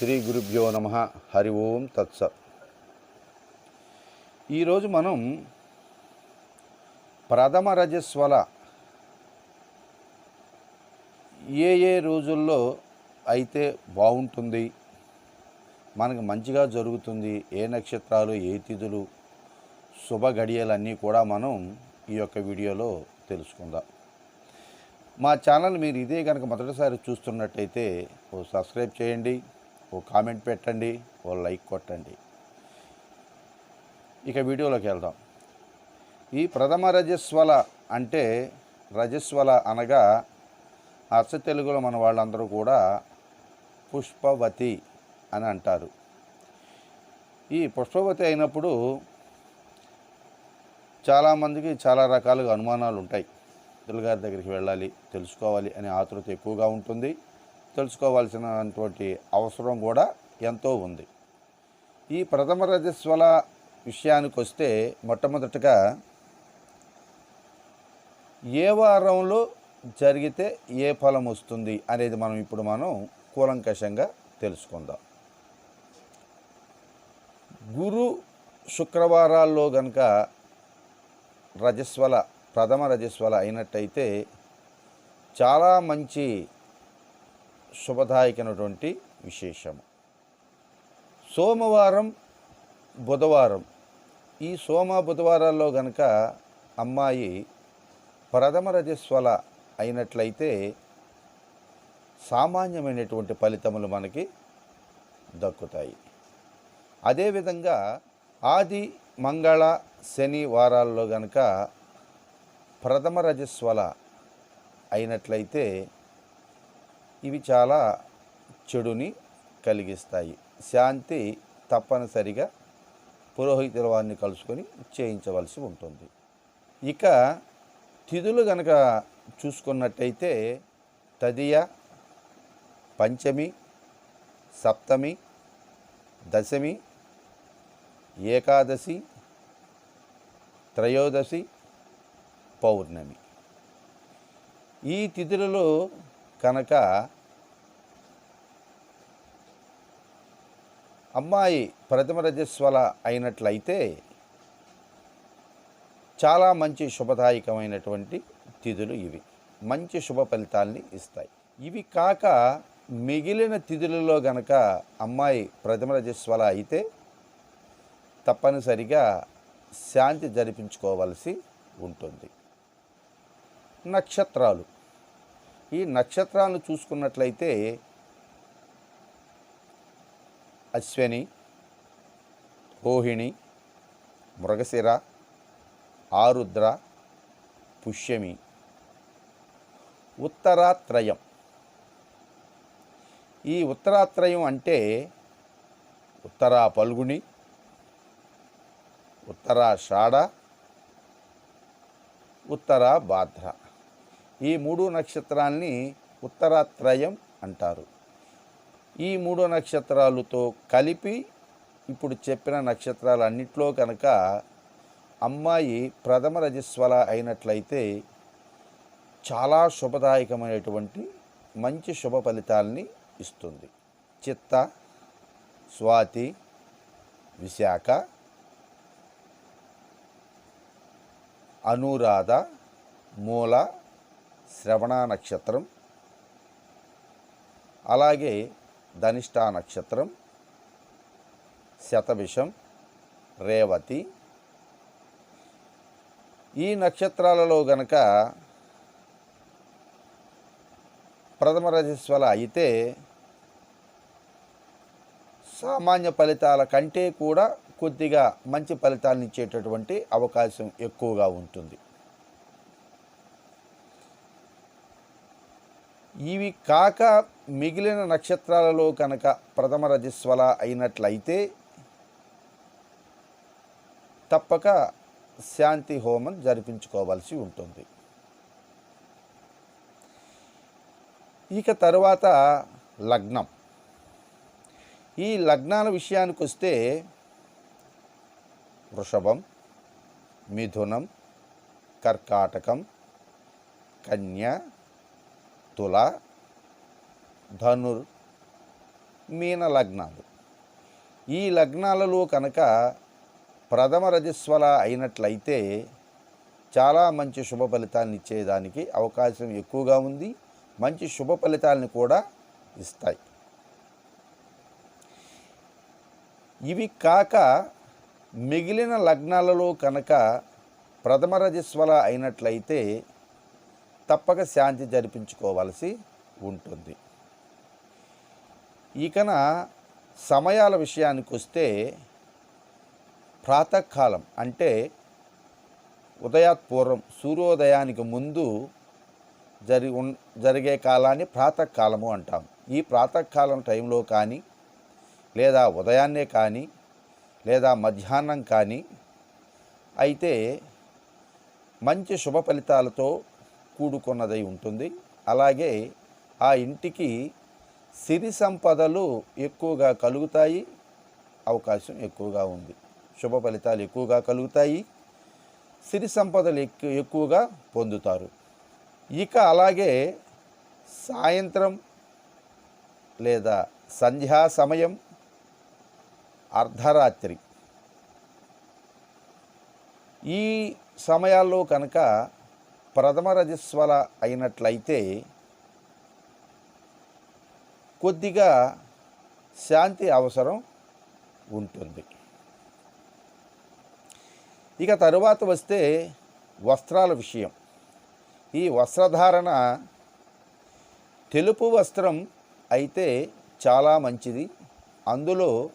శ్రీ గురుభ్యో నమ. హరి ఓం తత్స. ఈరోజు మనం ప్రథమ రజస్వల ఏ ఏ రోజుల్లో అయితే బాగుంటుంది మనకు మంచిగా జరుగుతుంది ఏ నక్షత్రాలు ఏ తిథులు శుభ గడియలన్నీ కూడా మనం ఈ యొక్క వీడియోలో తెలుసుకుందాం. మా ఛానల్ మీరు ఇదే కనుక మొదటిసారి చూస్తున్నట్టయితే ఓ సబ్స్క్రైబ్ చేయండి. ఓ కామెంట్ పెట్టండి ఓ లైక్ కొట్టండి. ఇక వీడియోలోకి వెళ్దాం. ఈ ప్రథమ రజస్వల అంటే రజస్వల అనగా అచ్చ తెలుగులో మన వాళ్ళందరూ కూడా పుష్పవతి అని అంటారు. ఈ పుష్పవతి అయినప్పుడు చాలామందికి చాలా రకాలుగా అనుమానాలు ఉంటాయి పిల్లగారి దగ్గరికి వెళ్ళాలి తెలుసుకోవాలి అనే ఆతృత ఎక్కువగా ఉంటుంది. తెలుసుకోవాల్సినటువంటి అవసరం కూడా ఎంతో ఉంది. ఈ ప్రథమ రజస్వల విషయానికి వస్తే మొట్టమొదటగా ఏ వారంలో జరిగితే ఏ ఫలం వస్తుంది అనేది మనం ఇప్పుడు మనం కూలంకషంగా తెలుసుకుందాం. గురు శుక్రవారాల్లో గనక రజస్వల ప్రథమ రజస్వల అయినట్టయితే చాలా మంచి శుభదాయకమైనటువంటి విశేషము. సోమవారం బుధవారం. ఈ సోమ బుధవారాల్లో గనక అమ్మాయి ప్రథమ రజస్వల అయినట్లయితే సామాన్యమైనటువంటి ఫలితములు మనకి దక్కుతాయి. అదేవిధంగా ఆది మంగళ శని వారాల్లో గనక ప్రథమ రజస్వల అయినట్లయితే ఇవి చాలా చెడుని కలిగిస్తాయి. శాంతి తప్పనిసరిగా పురోహితుల వారిని కలుసుకొని చేయించవలసి ఉంటుంది. ఇక తిథులు గనక చూసుకున్నట్టయితే తదియ పంచమి సప్తమి దశమి ఏకాదశి త్రయోదశి పౌర్ణమి. ఈ తిథులలో కనుక అమ్మాయి ప్రథమ రజస్వల అయినట్లయితే చాలా మంచి శుభదాయకమైనటువంటి తిథులు ఇవి. మంచి శుభ ఫలితాల్ని ఇస్తాయి. ఇవి కాక మిగిలిన తిథులలో గనక అమ్మాయి ప్రథమ రజస్వల అయితే తప్పనిసరిగా శాంతి జరిపించుకోవలసి ఉంటుంది. నక్షత్రాలు. ఈ నక్షత్రాలను చూసుకున్నట్లయితే అశ్వని రోహిణి మృగశిర ఆరుద్ర పుష్యమి. ఉత్తరాత్రయం. ఈ ఉత్తరాత్రయం అంటే ఉత్తరా పల్గుని ఉత్తరాషాఢ ఉత్తర భాద్ర ఈ మూడు నక్షత్రాల్ని ఉత్తరాత్రయం అంటారు. ఈ మూడు నక్షత్రాలతో కలిపి ఇప్పుడు చెప్పిన నక్షత్రాలన్నిట్లో కనుక అమ్మాయి ప్రథమ రజస్వల అయినట్లయితే చాలా శుభదాయకమైనటువంటి మంచి శుభ ఫలితాల్ని ఇస్తుంది. చిత్త స్వాతి విశాఖ అనురాధ మూల శ్రవణ నక్షత్రం అలాగే ధనిష్టా నక్షత్రం శతభిషం రేవతి. ఈ నక్షత్రాలలో గనక ప్రథమ రజస్వల అయితే సామాన్య ఫలితాల కంటే కూడా కొద్దిగా మంచి ఫలితాలను ఇచ్చేటటువంటి అవకాశం ఎక్కువగా ఉంటుంది. ఇవి కాక మిగిలిన నక్షత్రాలలో కనుక ప్రథమ రజస్వల అయినట్లయితే తప్పక శాంతి హోమం జరిపించుకోవాల్సి ఉంటుంది. ఇక తరువాత లగ్నం. ఈ లగ్నాల విషయానికి వస్తే వృషభం మిథునం కర్కాటకం కన్య తుల ధనుర్ మీన లగ్నాలు. ఈ లగ్నాలలో కనుక ప్రథమ రజస్వల అయినట్లయితే చాలా మంచి శుభ ఫలితాలను ఇచ్చేదానికి అవకాశం ఎక్కువగా ఉంది. మంచి శుభ ఫలితాలను కూడా ఇస్తాయి. ఇవి కాక మిగిలిన లగ్నాలలో కనుక ప్రథమ రజస్వల అయినట్లయితే తప్పక శాంతి జరిపించుకోవలసి ఉంటుంది. ఇకన సమయాల విషయానికి వస్తే ప్రాతకాలం అంటే ఉదయాత్పూర్వం సూర్యోదయానికి ముందు జరి జరిగే కాలాన్ని ప్రాతకాలము అంటాం. ఈ ప్రాతకాలం టైంలో కానీ లేదా ఉదయాన్నే కానీ లేదా మధ్యాహ్నం కానీ అయితే మంచి శుభ ఫలితాలతో కూడుకున్నదై ఉంటుంది. అలాగే ఆ ఇంటికి సిరి సంపదలు ఎక్కువగా కలుగుతాయి. అవకాశం ఎక్కువగా ఉంది. శుభ ఫలితాలు ఎక్కువగా కలుగుతాయి. సిరి సంపదలు ఎక్కు ఎక్కువగా పొందుతారు. ఇక అలాగే సాయంత్రం లేదా సంధ్యా సమయం అర్ధరాత్రి. ఈ సమయాల్లో కనుక ప్రథమ రజస్వల అయినట్లయితే కొద్దిగా శాంతి అవసరం ఉంటుంది. ఇక తరువాత వస్తే వస్త్రాల విషయం. ఈ వస్త్రధారణ తెలుపు వస్త్రం అయితే చాలా మంచిది. అందులో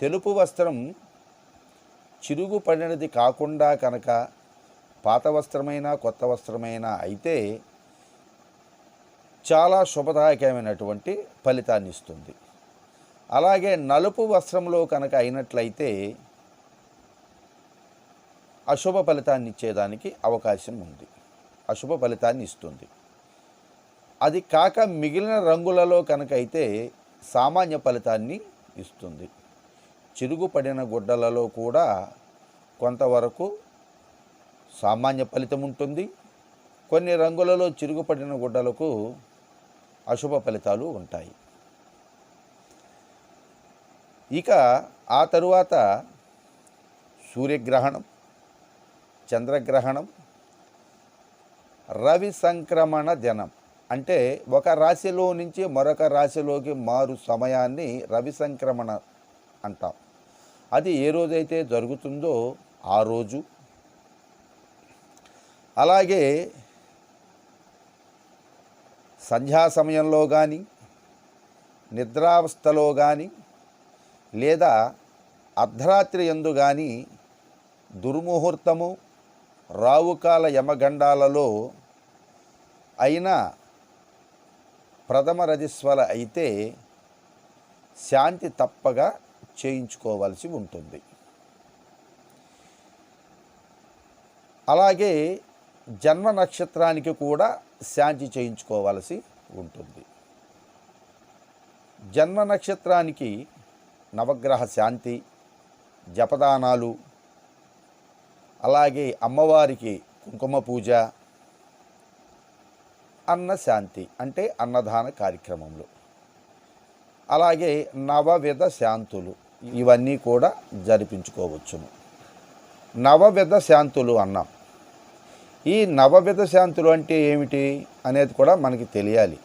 తెలుపు వస్త్రం చిరుగు పడినది కాకుండా కనుక పాత వస్త్రమైనా కొత్త వస్త్రమైనా అయితే చాలా శుభదాయకమైనటువంటి ఫలితాన్ని ఇస్తుంది అలాగే నలుపు వస్త్రంలో కనుక అయినట్లయితే అశుభ ఫలితాన్ని ఇచ్చేదానికి అవకాశం ఉంది. అశుభ ఫలితాన్ని ఇస్తుంది అది కాక మిగిలిన రంగులలో కనుక అయితే సామాన్య ఫలితాన్ని ఇస్తుంది. చిరుగుపడిన గుడ్డలలో కూడా కొంతవరకు సామాన్య ఫలితం ఉంటుంది. కొన్ని రంగులలో చిరుగుపడిన గుడ్డలకు అశుభ ఫలితాలు ఉంటాయి. ఇక ఆ తరువాత సూర్యగ్రహణం చంద్రగ్రహణం రవి సంక్రమణ దినం. అంటే ఒక రాశిలో నుంచి మరొక రాశిలోకి మారు సమయాన్ని రవి సంక్రమణ అంటాం. అది ఏ రోజైతే జరుగుతుందో ఆ రోజు అలాగే సంధ్యా సమయంలో కానీ నిద్రావస్థలో కానీ లేదా అర్ధరాత్రి ఎందు కానీ దుర్ముహూర్తము రావుకాల యమగండాలలో అయినా ప్రథమ రజస్వల అయితే శాంతి తప్పగా చేయించుకోవాల్సి ఉంటుంది. అలాగే జన్మ నక్షత్రానికి కూడా శాంతి చేయించుకోవాల్సి ఉంటుంది. జన్మ నక్షత్రానికి నవగ్రహ శాంతి జపదానాలు అలాగే అమ్మవారికి కుంకుమ పూజ అన్న శాంతి అంటే అన్నదాన కార్యక్రమంలో. అలాగే నవవిధ శాంతులు ఇవన్నీ కూడా జరిపించుకోవచ్చును. నవవిధ శాంతులు అన్నాం. ఈ నవవిధ శాంతులు అంటే ఏమిటి అనేది కూడా మనకి తెలియాలి.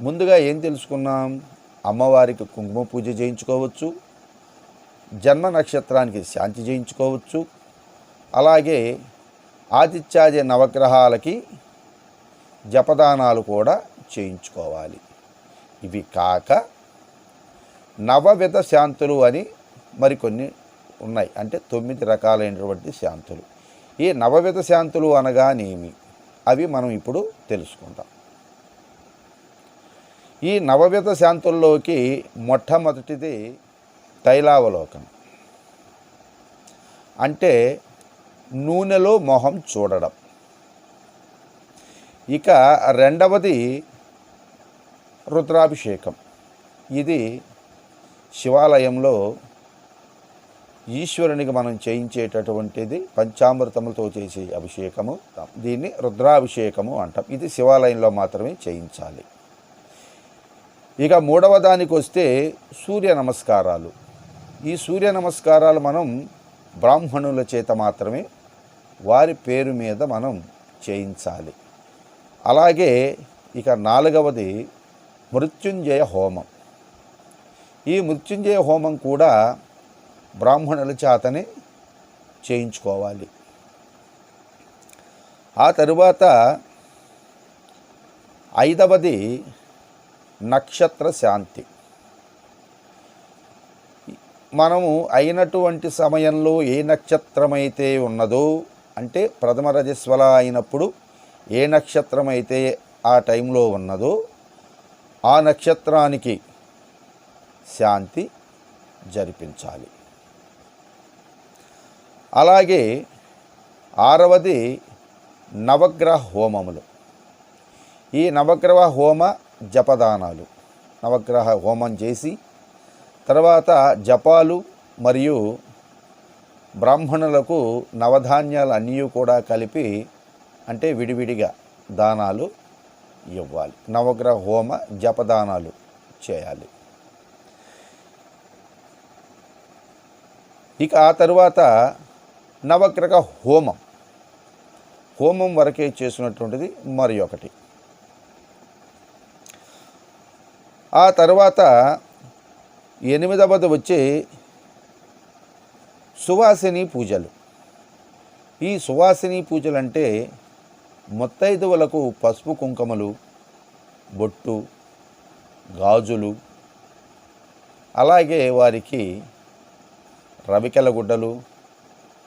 ముందుగా ఏం తెలుసుకున్నాం? అమ్మవారికి కుంకుమ పూజ చేయించుకోవచ్చు. జన్మ నక్షత్రానికి శాంతి చేయించుకోవచ్చు. అలాగే ఆదిత్యాది నవగ్రహాలకి జపదానాలు కూడా చేయించుకోవాలి. ఇవి కాక నవవిధ శాంతులు అని మరికొన్ని ఉన్నాయి. అంటే తొమ్మిది రకాలైనటువంటి శాంతులు. ఈ నవవిధ శాంతులు అనగానేమి? అవి మనం ఇప్పుడు తెలుసుకుందాం ఈ నవవిధ శాంతుల్లోకి మొట్టమొదటిది తైలావలోకనం అంటే నూనెలో మొహం చూడడం. ఇక రెండవది రుద్రాభిషేకం. ఇది శివాలయంలో ఈశ్వరునికి మనం చేయించేటటువంటిది పంచామృతములతో చేసే అభిషేకము దీన్ని రుద్రాభిషేకము అంటాం. ఇది శివాలయంలో మాత్రమే చేయించాలి. ఇక మూడవ దానికి వస్తే సూర్య నమస్కారాలు. ఈ సూర్య నమస్కారాలు మనం బ్రాహ్మణుల చేత మాత్రమే వారి పేరు మీద మనం చేయించాలి. అలాగే ఇక నాలుగవది మృత్యుంజయ హోమం. ఈ మృత్యుంజయ హోమం కూడా బ్రాహ్మణుల చేతనే చేయించుకోవాలి. ఆ తరువాత ఐదవది నక్షత్ర శాంతి. మనము అయినటువంటి సమయంలో ఏ నక్షత్రమైతే ఉన్నదో అంటే ప్రథమ రజస్వల అయినప్పుడు ఏ నక్షత్రమైతే ఆ టైంలో ఉన్నదో ఆ నక్షత్రానికి శాంతి జరిపించాలి. అలాగే ఆరవది నవగ్రహ హోమములు. ఈ నవగ్రహ హోమ జపదానాలు. నవగ్రహ హోమం చేసి తర్వాత జపాలు మరియు బ్రాహ్మణులకు నవధాన్యాలు అన్నీ కూడా కలిపి అంటే విడివిడిగా దానాలు ఇవ్వాలి. నవగ్రహ హోమ జపదానాలు చేయాలి. ఇక ఆ తరువాత నవగ్రహ హోమం. హోమం వరకే చేసినటువంటిది మరి ఒకటి. ఆ తర్వాత ఎనిమిదవది వచ్చి సువాసిని పూజలు. ఈ సువాసిని పూజలు అంటే ముత్తైదువులకు పసుపు కుంకుమలు బొట్టు గాజులు అలాగే వారికి రవికెల గుడ్డలు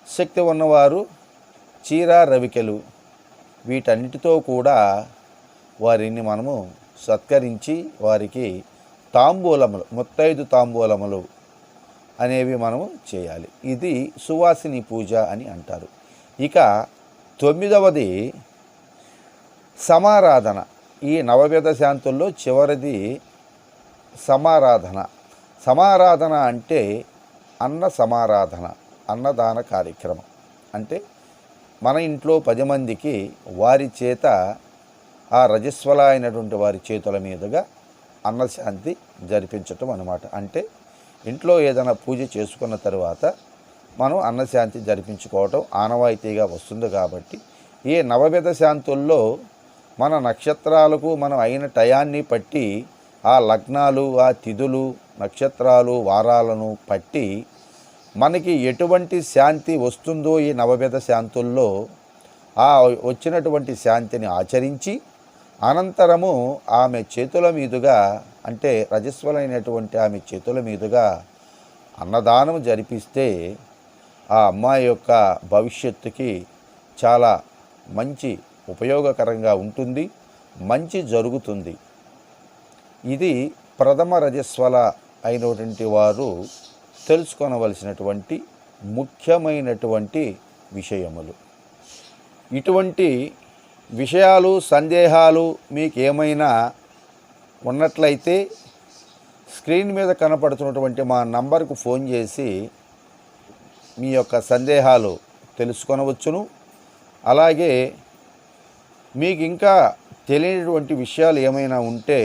శక్తి ఉన్నవారు చీర రవికెలు. వీటన్నిటితో కూడా వారిని మనము సత్కరించి వారికి తాంబూలములు ముత్తైదు తాంబూలములు అనేవి మనము చేయాలి. ఇది సువాసిని పూజ అని అంటారు. ఇక తొమ్మిదవది సమారాధన. ఈ నవవేద శాంతుల్లో చివరిది సమారాధన. సమారాధన అంటే అన్న సమారాధన. అన్నదాన కార్యక్రమం. అంటే మన ఇంట్లో పది మందికి వారి చేత ఆ రజస్వల అయినటువంటి వారి చేతుల మీదుగా అన్నశాంతి జరిపించటం అనమాట అంటే ఇంట్లో ఏదైనా పూజ చేసుకున్న తర్వాత మనం అన్నశాంతి జరిపించుకోవటం ఆనవాయితీగా వస్తుంది కాబట్టి ఈ నవవిధ శాంతుల్లో మన నక్షత్రాలకు మనం అయిన టయాన్ని పట్టి ఆ లగ్నాలు ఆ తిథులు నక్షత్రాలు వారాలను పట్టి మనకి ఎటువంటి శాంతి వస్తుందో ఈ నవవిధ శాంతుల్లో ఆ వచ్చినటువంటి శాంతిని ఆచరించి అనంతరము ఆమె చేతుల మీదుగా అంటే రజస్వలైనటువంటి ఆమె చేతుల మీదుగా అన్నదానం జరిపిస్తే ఆ అమ్మాయి యొక్క భవిష్యత్తుకి చాలా మంచి ఉపయోగకరంగా ఉంటుంది మంచి జరుగుతుంది. ఇది ప్రథమ రజస్వల అయినటువంటి వారు తెలుసుకొనవలసినటువంటి ముఖ్యమైనటువంటి విషయములు. ఇటువంటి విషయాలు సందేహాలు మీకు ఏమైనా ఉన్నట్లయితే స్క్రీన్ మీద కనపడుతున్నటువంటి మా నంబర్కు ఫోన్ చేసి మీ యొక్క సందేహాలు తెలుసుకొనవచ్చును. అలాగే మీకు ఇంకా తెలియనటువంటి విషయాలు ఏమైనా ఉంటే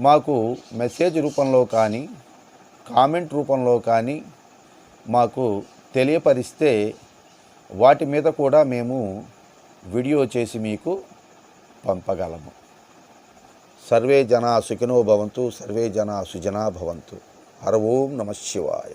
మాకు మెసేజ్ రూపంలో కానీ కామెంట్ రూపంలో కానీ మాకు తెలియపరిస్తే వాటి మీద కూడా మేము వీడియో చేసి మీకు పంపగలము. సర్వే జనా సుఖినో భవంతు సర్వే జనా సుజనా భవంతు. హర ఓం నమ శివాయ.